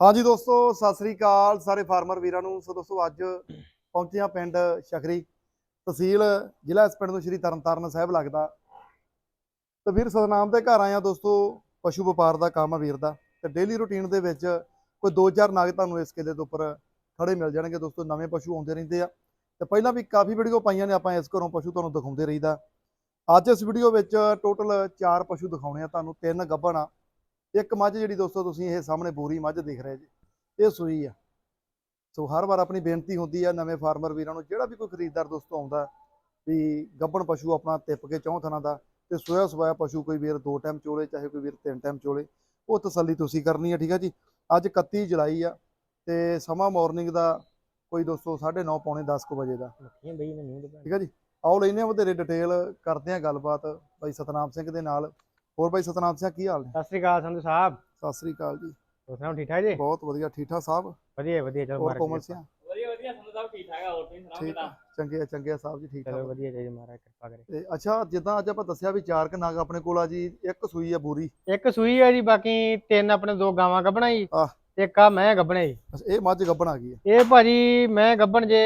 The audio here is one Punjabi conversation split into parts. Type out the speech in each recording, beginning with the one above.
ਹਾਂਜੀ ਦੋਸਤੋ, ਸਤਿ ਸ੍ਰੀ ਅਕਾਲ ਸਾਰੇ ਫਾਰਮਰ ਵੀਰਾਂ ਨੂੰ। ਸੋ ਦੋਸਤੋ, ਅੱਜ ਪਹੁੰਚੇ ਹਾਂ ਪਿੰਡ ਸ਼ਖਰੀ ਤਹਿਸੀਲ, ਜ਼ਿਲ੍ਹਾ ਇਸ ਪਿੰਡ ਨੂੰ ਸ਼੍ਰੀ ਤਰਨਤਾਰਨ ਸਾਹਿਬ ਲੱਗਦਾ। ਤੇ ਵੀਰ, ਸਤਨਾਮ ਦੇ ਘਰ ਆਏ ਆ ਦੋਸਤੋ, ਪਸ਼ੂ ਵਪਾਰ ਦਾ ਕੰਮ ਆ ਵੀਰ ਦਾ। ਤੇ ਡੇਲੀ ਰੁਟੀਨ ਦੇ ਵਿੱਚ ਕੋਈ 2-4 ਨਾਗ ਤੁਹਾਨੂੰ ਇਸ ਕਿਲੇ ਦੇ ਉੱਪਰ ਖੜੇ ਮਿਲ ਜਾਣਗੇ। ਦੋਸਤੋ, ਨਵੇਂ ਪਸ਼ੂ ਆਉਂਦੇ ਰਹਿੰਦੇ ਆ। ਤੇ ਪਹਿਲਾਂ ਵੀ ਕਾਫੀ ਵੀਡੀਓ ਪਾਈਆਂ ਨੇ, ਆਪਾਂ ਇਸ ਘਰੋਂ ਪਸ਼ੂ ਤੁਹਾਨੂੰ ਦਿਖਾਉਂਦੇ ਰਹੀਦਾ। ਅੱਜ ਇਸ ਵੀਡੀਓ ਵਿੱਚ ਟੋਟਲ 4 ਪਸ਼ੂ ਦਿਖਾਉਣੇ ਆ ਤੁਹਾਨੂੰ, ਤਿੰਨ ਗੱਭਣ ਆ। ਇੱਕ ਮੱਝ ਜਿਹੜੀ ਦੋਸਤੋ ਤੁਸੀਂ ਇਹ ਸਾਹਮਣੇ ਬੋਰੀ ਮੱਝ ਦੇਖ ਰਹੇ ਜੀ ਇਹ ਸੂਈ ਆ। ਸੋ ਹਰ ਵਾਰ ਆਪਣੀ ਬੇਨਤੀ ਹੁੰਦੀ ਆ ਨਵੇਂ ਫਾਰਮਰ ਵੀਰਾਂ ਨੂੰ ਜਿਹੜਾ ਵੀ ਕੋਈ ਖਰੀਦਦਾਰ ਦੋਸਤੋ ਆਉਂਦਾ ਵੀ ਗੱਭਣ ਪਸ਼ੂ ਆਪਣਾ ਤਿੱਪ ਕੇ ਚੌਂ ਥਣਾ ਦਾ ਤੇ ਸੋਇਆ ਸਵਾਇਆ ਪਸ਼ੂ ਕੋਈ ਵੀਰ ਦੋ ਟਾਈਮ ਚੋਲੇ ਚਾਹੇ ਕੋਈ ਵੀਰ ਤਿੰਨ ਟਾਈਮ ਚੋਲੇ ਉਹ ਤਸੱਲੀ ਤੁਸੀਂ ਕਰਨੀ ਆ ਠੀਕ ਆ ਜੀ। ਅੱਜ 31 ਜੁਲਾਈ ਆ ਤੇ ਸਮਾਂ ਮਾਰਨਿੰਗ ਦਾ ਕੋਈ ਦੋਸਤੋ 9:30 ਪੌਣੇ 10 ਕੁ ਵਜੇ ਦਾ ਠੀਕ ਆ ਜੀ। ਆਓ ਲੈਨੇ ਆ ਵਧੇਰੇ ਡਿਟੇਲ ਕਰਦੇ ਆ ਗੱਲਬਾਤ ਬਾਈ ਸਤਨਾਮ ਸਿੰਘ ਦੇ ਨਾਲ। ਹੋਰ ਬਾਈ ਸਤਨਾਮ ਸਿੰਘ ਕੀ ਹਾਲ ਨੇ? ਸਤਿ ਸ੍ਰੀ ਅਕਾਲ ਸੰਧੂ ਸਾਹਿਬ। ਸਤਿ ਸ੍ਰੀ ਅਕਾਲ ਜੀ। ਹੋਰ ਸੁਣਾਓ ਠੀਕ ਠਾਕ ਜੀ? ਬਹੁਤ ਵਧੀਆ ਠੀਕ ਠਾਕ ਸਾਹਿਬ? ਵਧੀਆ ਵਧੀਆ ਚਲੋ ਹੋਰ ਕੋਮਲ ਸਿੰਘ ਵਧੀਆ ਵਧੀਆ ਤੁਹਾਨੂੰ ਸਭ ਠੀਕ ਠਾਕ ਆ ਹੋਰ ਤੁਸੀਂ ਸੁਣਾਓ ਕਿਦਾਂ? ਆ ਚੰਗੇ ਆ ਚੰਗੇ ਆ ਸਾਹਿਬ ਜੀ ਠੀਕ ਚਲੋ ਠਾਕ ਵਧੀਆ ਜੀ ਮਾਰਾ ਕਿਰਪਾ ਕਰੇ। ਤੇ ਅੱਛਾ ਜਿੱਦਾਂ ਅੱਜ ਆਪਾਂ ਦੱਸਿਆ ਵੀ ਚਾਰ ਕ ਨਗ ਆਪਣੇ ਕੋਲ ਆ ਜੀ ਇੱਕ ਸੂਈ ਆ ਬੂਰੀ। ਇੱਕ ਸੂਈ ਹੈ ਜੀ ਬਾਕੀ ਤਿੰਨ ਆਪਣੇ ਦੋ ਗਾਵਾਂ ਗੱਭਣਾ ਜੀ ਇੱਕ ਆ ਮੈਂ ਗੱਭਣਾ ਜੀ। ਇਹ ਮੱਝ ਗੱਬਣ ਆ ਗਈ ਆ। ਇਹ ਭਾਜੀ ਮੈਂ ਗੱਭਣ ਜੇ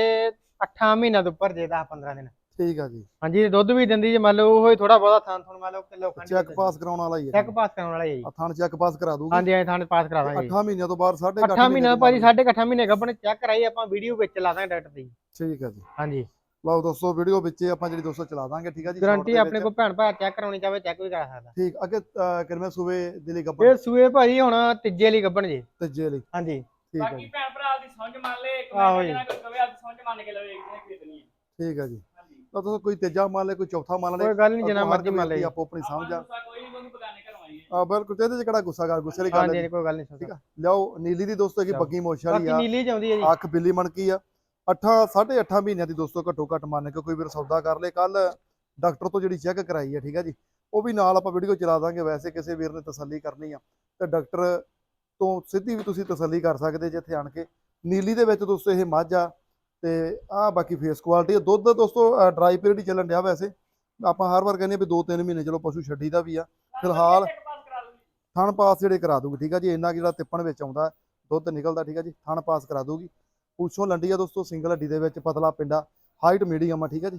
8 ਮਹੀਨਿਆਂ ਤੋਂ ਉੱਪਰ ਜੇ 10 15 ਦਿਨ। ਠੀਕ ਆ ਜੀ। ਹਾਂਜੀ ਦੁੱਧ ਵੀ ਦਿੰਦੀ ਜੇ ਮੰਨ ਲਓ ਉਹ ਹੀ ਥੋੜਾ ਬਹੁਤਾ ਥਾਂ ਥਣ ਮੰਨ ਲਓ ਕਿਲੋ ਖੰਡ ਚੈੱਕ ਪਾਸ ਕਰਾਉਣ ਵਾਲਾ ਹੀ ਹੈ ਚੈੱਕ ਪਾਸ ਕਰਾਉਣ ਵਾਲਾ ਜੀ। ਆ ਥਾਣ ਚੈੱਕ ਪਾਸ ਕਰਾ ਦੂਗੀ ਹਾਂਜੀ ਹਾਂਜੀ ਥਾਂ ਪਾਸ ਕਰਾ ਦਾਂਗੇ 8 ਮਹੀਨਿਆਂ ਤੋਂ ਬਾਅਦ ਸਾਢੇ 8 ਮਹੀਨੇ ਭਾਜੀ ਸਾਢੇ 8 ਮਹੀਨੇ ਗੱਭਣ ਚੈੱਕ ਕਰਾਈ ਆਪਾਂ ਵੀਡੀਓ ਵਿੱਚ ਲਾ ਦਾਂਗੇ ਡਾਕਟਰ ਦੀ। ਠੀਕ ਆ ਜੀ। ਹਾਂਜੀ। ਲਓ ਦੋਸਤੋ ਵੀਡੀਓ ਵਿੱਚ ਆਪਾਂ ਜਿਹੜੀ ਦੋਸਤੋ ਚਲਾ ਦਾਂਗੇ ਠੀਕ ਆ ਜੀ ਗਾਰੰਟੀ ਆਪਣੇ। ਕੋਲ ਭੈਣ ਭਰਾ ਚੈੱਕ ਕਰਾਉਣੀ ਚਾਹੇ ਚੈੱਕ ਵੀ ਕਰਾ ਸਕਦਾ। ਠੀਕ ਅੱਗੇ ਕਿੰਨਵੇਂ ਸੂਬੇ ਦੇ ਲਈ ਗੱਬਣ। ਇਹ ਸੂਏ ਭਾਜੀ ਹੁਣ ਤੀਜੇ ਲਈ ਗੱਭਣ ਜੀ। ਤੀਜੇ ਲਈ। ਹਾਂਜੀ। ਠੀਕ ਆ ਬਾਕੀ ਜੀ ਭੈਣ ਭਰਾ ਦੀ ਸਮਝ ਮੰਨ ਲੈ ਇੱਕ ਮਿੰਟ ਜੀ। ਜਿਹੜਾ ਕੋਈ ਕਵੇ ਸਮਝ ਮੰਨ ਕੇ ਲਵੇ ਕਿਹਨੇ ਖਰੀਦਣੀ ਹੈ ਠੀਕ ਆ ਜੀ। ਤਾਂ ਤੁਸੀਂ ਕੋਈ ਤੀਜਾ ਮੰਨ ਲੈ ਕੋਈ ਚੌਥਾ ਮੰਨ ਲੈ ਕੋਈ ਗੱਲ ਨਹੀਂ ਜਿੰਨਾ ਅੱਗੋਂ ਹਰ ਮਰਜ਼ੀ ਮੰਨ ਲਈ ਆਪੋ ਆਪਣੀ ਸਮਝ ਆ। ਕੋਈ ਨਹੀਂ ਆ ਬਿਲਕੁਲ ਤੇ ਇਹਦੇ ਚ ਕਿਹੜਾ ਗੁੱਸਾ ਕਰ ਗੁੱਸੇ ਵਾਲੀ ਗੱਲ ਹਾਂਜੀ ਹੈ ਹਾਂਜੀ, ਕੋਈ ਗੱਲ ਨਹੀਂ ਠੀਕ ਆ ਲਿਆਓ ਨੀਲੀ ਦੀ ਦੋਸਤੋ ਹੈਗੀ। ਬੱਗੀ ਮੋਛ ਵਾਲੀ ਆ। ਨੀਲੀ ਚਾਉਂਦੀ ਹੈ ਜੀ। ਅੱਖ ਬਿੱਲੀ ਮਣਕੀ ਆ। 8 8.5 ਮਹੀਨਿਆਂ ਦੀ ਦੋਸਤੋ ਘੱਟੋ ਘੱਟ ਮੰਨ ਕੇ ਕੋਈ ਵੀਰ ਸੌਦਾ ਕਰ ਲੇ। ਕੱਲ ਡਾਕਟਰ ਤੋਂ ਜਿਹੜੀ ਚੈੱਕ ਕਰਾਈ ਹੈ ਠੀਕ ਹੈ ਜੀ ਉਹ ਵੀ ਨਾਲ ਆਪਾਂ ਵੀਡੀਓ ਚਲਾ ਦਾਂਗੇ। ਵੈਸੇ ਕਿਸੇ ਵੀਰ ਨੇ ਤਸੱਲੀ ਕਰਨੀ ਆ ਤੇ ਡਾਕਟਰ ਤੋਂ ਸਿੱਧੀ ਵੀ ਤੁਸੀਂ ਤਸੱਲੀ ਕਰ ਸਕਦੇ ਜੇ ਇੱਥੇ ਆਣ ਕੇ। ਨੀਲੀ ਦੇ ਵਿੱਚ ਦੋਸਤੋ ਇਹ ਮੱਝ ਆ। ਤੇ ਆ ਬਾਕੀ ਫੇਸ ਕੁਆਲਿਟੀ ਦੁੱਧ ਦੋਸਤੋ ਡਰਾਈ ਪੀਰੀਅਡ ਹੀ ਚੱਲਣ ਡਿਆ ਵੈਸੇ। ਆਪਾਂ ਹਰ ਵਾਰ ਕਹਿੰਦੇ ਆ ਵੀ 2-3 ਮਹੀਨੇ ਚਲੋ ਪਸ਼ੂ ਛੱਡੀ ਦਾ ਵੀ ਆ। ਫਿਲਹਾਲ- ਥਣ ਪਾਸ ਜਿਹੜੇ ਕਰਾ ਦੂਗੀ ਠੀਕ ਆ ਜੀ? ਇੰਨਾ ਜਿਹੜਾ ਤਿੱਪਣ ਵਿੱਚ ਆਉਂਦਾ ਦੁੱਧ ਨਿਕਲਦਾ ਠੀਕ ਆ ਜੀ? ਥਣ ਪਾਸ ਕਰਾ ਦੂਗੀ। ਪੁੱਛੋਂ ਲੰਡੀ ਆ ਦੋਸਤੋ ਸਿੰਗਲ ਹੱਡੀ ਦੇ ਵਿੱਚ ਪਤਲਾ ਪਿੰਡਾ। ਹਾਈਟ ਮੀਡੀਅਮ ਆ ਠੀਕ ਆ ਜੀ?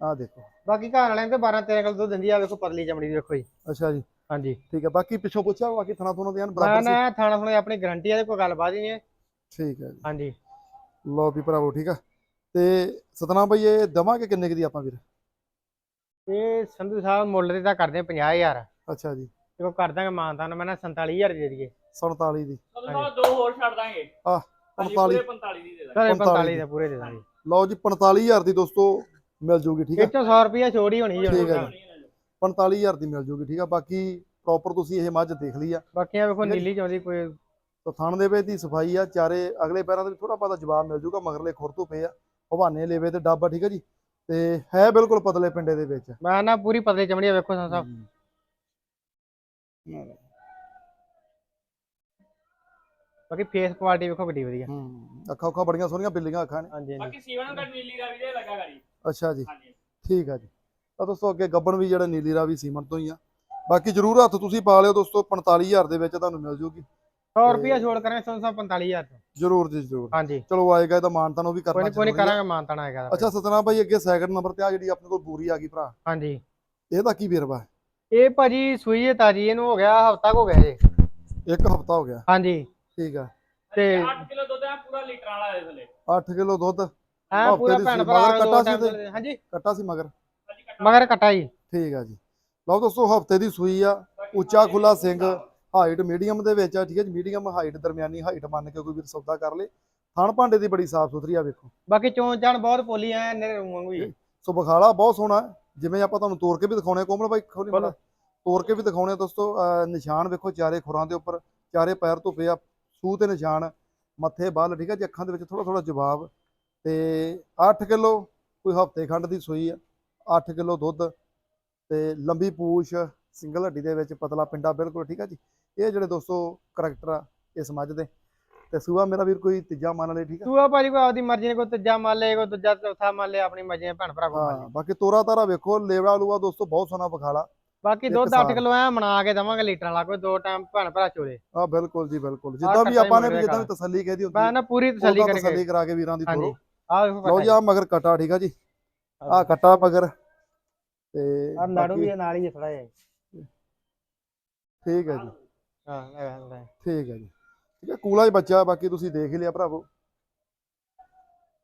ਆ ਦੇਖੋ। ਬਾਕੀ ਘਰ ਵਾਲਿਆਂ ਤੇ 12 13 ਕਿਲੋ ਦੁੱਧ ਦਿੰਦੀ ਆ ਵੇਖੋ ਪਤਲੀ ਚਮੜੀ ਦੀ ਵੇਖੋ ਜੀ। ਅੱਛਾ ਜੀ। ਹਾਂਜੀ। ਠੀਕ ਆ ਬਾਕੀ ਪਿੱਛੋਂ ਪੁੱਛਿਆ ਬਾਕੀ ਥਣਾ ਥੁਣਾ ਦੇ ਹਨ ਬਰਾਬਰ ਸੀ? ਨਾ ਥਾਣਾ ਥੁਣੇ ਆਪਣੀ ਗਾਰੰਟੀ ਆ ਤੇ ਕੋਈ ਗੱਲਬਾਤ ਹੀ ਨਹੀਂ ਹੈ। ਠੀਕ ਆ ਜੀ। ਹਾਂਜੀ। ਲਓ ਵੀ ਭਰਾਵੋ ਠੀਕ ਆ। ਤੇ ਸਤਨਾਮ ਭਾਈ ਇਹ ਦਵਾਂਗੇ ਕਿੰਨੇ ਕੁ ਦੀ ਆਪਾਂ ਵੀਰ? ਇਹ ਸੰਧੂ ਸਾਹਿਬ ਮੁੱਲ ਦੇ ਤਾਂ ਕਰਦੇ ਆ 50000 ਅੱਛਾ ਜੀ। ਤੇ ਉਹ ਕਰ ਦਾਂਗੇ ਮਾਨਤਾਨ ਮੈਂ ਨਾ 47000 ਦੇ ਦਈਏ। 47 ਦੀ। ਸਾਹਿਬ ਦੋ ਹੋਰ ਛੱਡ ਦਾਂਗੇ। ਆਹ, ਹਾਂਜੀ, 45 ਪੂਰੇ 45 ਦੀ ਦੇ ਦਾਂਗੇ। ਸਾਰੇ 45 45 ਦੇ। ਪੂਰੇ ਦੇ ਦਾਂਗੇ। ਲਓ ਜੀ 45000 ਦੀ ਦੋਸਤੋ ਮਿਲ ਜੂਗੀ ਠੀਕ ਆ। ਵਿੱਚੋਂ 100 ਰੁਪਿਆ ਛੋੜ ਹੀ ਹੋਣੀ ਜੀ ਠੀਕ। ਹੈ ਜੀ। 45000 ਦੀ ਮਿਲ ਜੂਗੀ ਠੀਕ ਆ। ਬਾਕੀ ਪ੍ਰੋਪਰ ਤੁਸੀਂ ਇਹ ਮੱਝ ਦੇਖ ਲਈ ਆ। ਬਾਕੀ ਆ ਵੇਖੋ ਹੈ। ਨੀਲੀ ਚਾਉਂਦੀ ਕੋਈ ਤਾਂ ਥਣ ਦੇ ਵਿੱਚ ਦੀ ਸਫ਼ਾਈ ਆ ਚਾਰੇ ਅਗਲੇ ਪੈਰਾਂ ਤੇ ਵੀ ਥੋੜਾ ਬਹੁਤਾ ਜਵਾਬ ਮਿਲ ਜੂਗਾ ਮਗਰਲੇ ਖੁਰ ਤੋਂ ਪਏ ਆ ਹਵਾਨੇ ਲੇਵੇ ਤੇ ਡੱਬ ਠੀਕ ਆ ਜੀ? ਤੇ ਹੈ ਬਿਲਕੁਲ ਪਤਲੇ ਪਿੰਡੇ ਦੇ ਵਿੱਚ। ਮੈਂ ਨਾ ਪੂਰੀ ਪਤਲੀ ਚਮੜੀ ਆ ਵੇਖੋ ਸਾਹਿਬ ਬਾਕੀ ਫੇਸ ਕੁਆਲਿਟੀ ਵੇਖੋ ਕਿੱਡੀ ਵਧੀਆ। ਹੂੰ ਅੱਖਾਂ ਅੱਖਾਂ ਬੜੀਆਂ ਸੋਹਣੀਆਂ ਬਿੱਲੀਆਂ ਅੱਖਾਂ ਨੇ। ਹਾਂਜੀ ਬਾਕੀ ਸੀਵਨ ਦਾ ਨੀਲੀ ਦਾ ਵੀ ਦੇ ਲੱਗਾ ਗਾੜੀ। ਅੱਛਾ ਜੀ। ਹਾਂਜੀ। ਠੀਕ ਆ ਜੀ। ਤਾਂ ਦੋਸਤੋ ਅੱਗੇ ਗੱਬਣ ਵੀ ਜਿਹੜਾ ਨੀਲੀ ਰਾਵੀ ਸੀਮਨ ਤੋਂ ਹੀ ਆ। ਬਾਕੀ ਜਰੂਰ ਹੱਥ ਤੁਸੀਂ ਪਾ ਲਿਓ ਦੋਸਤੋ 45000 ਦੇ ਵਿੱਚ ਤੁਹਾਨੂੰ ਮਿਲ ਜੂਗੀ। 100 ਰੁਪਿਆ ਛੋੜ ਕਰਾਂਗੇ ਸੰਧੂ ਸਾਹਿਬ 45000 ਤੋਂ। ਜਰੂਰ ਜੀ ਜਰੂਰ। ਹਾਂਜੀ। ਚਲੋ ਆਏਗਾ ਇਹਦਾ ਮਾਨਤਾ ਨੂੰ ਵੀ ਕੋਈ ਕਰਨਾ ਕੋਈ ਆ। ਕਰਾਂਗੇ ਮਾਨਤਾਨਾ ਹੈਗਾ ਅੱਛਾ ਸਤਨਾਮ ਭਾਈ ਅੱਗੇ ਸੈਕਿੰਡ ਨੰਬਰ ਤੇ ਆ ਜਿਹੜੀ ਆਪਣੇ ਕੋਲ ਬੂਰੀ ਆ ਗਈ ਭਰਾ। ਹਾਂਜੀ। ਇਹਦਾ ਕੀ ਵੇਰਵਾ? ਹੈ? ਇਹ ਭਾਜੀ ਸੂਈ ਹੈ ਤਾਜੀ ਇਹਨੂੰ ਹੋ ਗਿਆ ਹਫਤਾ ਹੋ ਗਿਆ ਜੀ। ਇੱਕ ਹਫਤਾ ਹੋ ਗਿਆ। ਹਾਂਜੀ। ਠੀਕ ਆ। ਤੇ 8 ਕਿਲੋ ਦੁੱਧ ਆ ਪੂਰਾ ਲੀਟਰ ਵਾਲਾ ਦੇ ਥਲੇ। 8 ਕਿਲੋ ਦੁੱਧ। ਹਫ਼ਤੇ ਪੂਰਾ ਭੈਣ ਭਰਾ ਕੱਟਾ ਸੀ ਤੇ? ਹਾਂਜੀ। ਕੱਟਾ ਸੀ ਮਗਰ। ਮਗਰ ਕਟਾ ਜੀ। ਠੀਕ ਆ ਜੀ। ਲਓ ਦੋਸਤੋ ਹਫ਼ਤੇ ਦੀ ਸੂਈ ਆ ਉੱਚਾ ਖੁੱਲਾ ਸਿੰਘ। ਹਾਈਟ ਮੀਡੀਅਮ ਦੇ ਵਿੱਚ ਆ ਠੀਕ ਹੈ ਜੀ ਮੀਡੀਅਮ ਹਾਈਟ ਦਰਮਿਆਨੀ ਹਾਈਟ ਮੰਨ ਕੇ ਕੋਈ ਵੀਰ ਸੌਦਾ ਕਰ ਲੇ ਥਣ ਭਾਂਡੇ ਦੀ ਬੜੀ ਸਾਫ਼ ਸੁਥਰੀ ਆ ਵੇਖੋ ਬਾਕੀ ਚੋਣ ਚਾਣ ਬਹੁਤ ਪੋਲੀ ਐ ਨਰੇ ਵਾਂਗੂ ਹੀ ਸੋ ਬਖਾਲਾ ਬਹੁਤ ਸੋਹਣਾ। ਜਿਵੇਂ ਆਪਾਂ ਤੁਹਾਨੂੰ ਤੋੜ ਕੇ ਵੀ ਦਿਖਾਉਣੇ ਕੋਮਲ ਬਾਈ ਖੋਲੀ। ਮਾੜਾ। ਤੋੜ ਕੇ ਵੀ ਦਿਖਾਉਣੇ ਦੋਸਤੋ ਨਿਸ਼ਾਨ ਵੇਖੋ ਚਾਰੇ ਖੁਰਾਂ ਦੇ ਉੱਪਰ ਚਾਰੇ ਪੈਰ ਤੋਂ ਪਿਆ ਸੂਹ ਤੇ ਨਿਸ਼ਾਨ ਮੱਥੇ ਬੱਲ ਠੀਕ ਹੈ ਜੀ ਅੱਖਾਂ ਦੇ ਵਿੱਚ ਥੋੜਾ ਥੋੜਾ ਜਵਾਬ ਤੇ 8 ਕਿਲੋ ਕੋਈ ਹਫ਼ਤੇ ਖੰਡ ਦੀ ਸੂਈ ਆ 8 ਕਿਲੋ ਦੁੱਧ ਤੇ ਲੰਬੀ ਪੂਛ ਸਿੰਗਲ ਹੱਡੀ ਦੇ ਵਿੱਚ ਪਤਲਾ ਪਿੰਡਾ ਬਿਲਕੁਲ ਠੀਕ ਹੈ ਜੀ ਇਹ ਜਿਹੜੇ ਦੋਸਤੋ ਕਰੈਕਟਰ ਆ ਇਸ ਮੱਝ ਦੇ। ਤੇ ਸੂਆ ਮੇਰਾ ਵੀਰ ਕੋਈ ਤੀਜਾ ਮੰਨ ਲੈ ਠੀਕ ਆ? ਤੂੰ ਆ ਭਾਜੀ ਕੋਈ ਆਪਦੀ ਮਰਜ਼ੀ ਨਾਲ ਕੋਈ ਤੀਜਾ ਮੰਨ ਲੇ ਕੋਈ ਦੂਜਾ ਚੌਥਾ ਮੰਨ ਲੇ ਆਪਣੀ ਮਰਜ਼ੀ ਭੈਣ ਭਰਾ ਕੋ ਮੰਨ ਹਾਂ ਬਾਕੀ ਤੋਰਾ ਤਾਰਾ ਵੇਖੋ ਲੇਵਾ ਲੂਆ ਦੋਸਤੋ ਬਹੁਤ ਸੋਹਣਾ ਬਖਾਲਾ ਬਾਕੀ ਦੁੱਧ ਸਾਲ। 8 ਕਿਲੋ ਐ ਬਣਾ ਕੇ ਦਵਾਂਗੇ ਲੀਟਰ ਵਾਲਾ ਕੋਈ ਦੋ ਟਾਈਮ ਭੈਣ ਭਰਾ ਚੋਲੇ। ਆ ਬਿਲਕੁਲ ਜੀ ਬਿਲਕੁਲ। ਜਿੱਦਾਂ ਵੀ ਆਪਾਂ ਨੇ ਜਿੱਦਾਂ ਵੀ। ਤਸੱਲੀ ਕਹਿਦੀ ਹੁੰਦੀ ਮੈਂ ਨਾ ਪੂਰੀ ਤਸੱਲੀ ਕਰਕੇ ਤਸੱਲੀ ਕਰਾ ਕੇ ਵੀਰਾਂ ਦੀ ਤੋਰੋ। ਆਹ ਵੇਖੋ ਲਓ ਜੀ ਆ ਮਗਰ ਕਟਾ ਠੀਕ ਆ ਜੀ? ਆ ਕਟਾ ਮਗਰ। ਤੇ ਆ ਨਾੜੂ ਵੀ ਨਾਲ ਹੀ ਥੋੜਾ ਜਿਹਾ। ਠੀਕ ਹੈ ਜੀ। ਹਾਂ ਇਹ ਲੈ। ਠੀਕ ਹੈ ਜੀ। ਠੀਕ ਹੈ ਕੂਲਾ ਹੀ ਬੱਚਾ ਬਾਕੀ ਤੁਸੀਂ ਦੇਖ ਹੀ ਲਿਆ ਭਰਾਵੋ।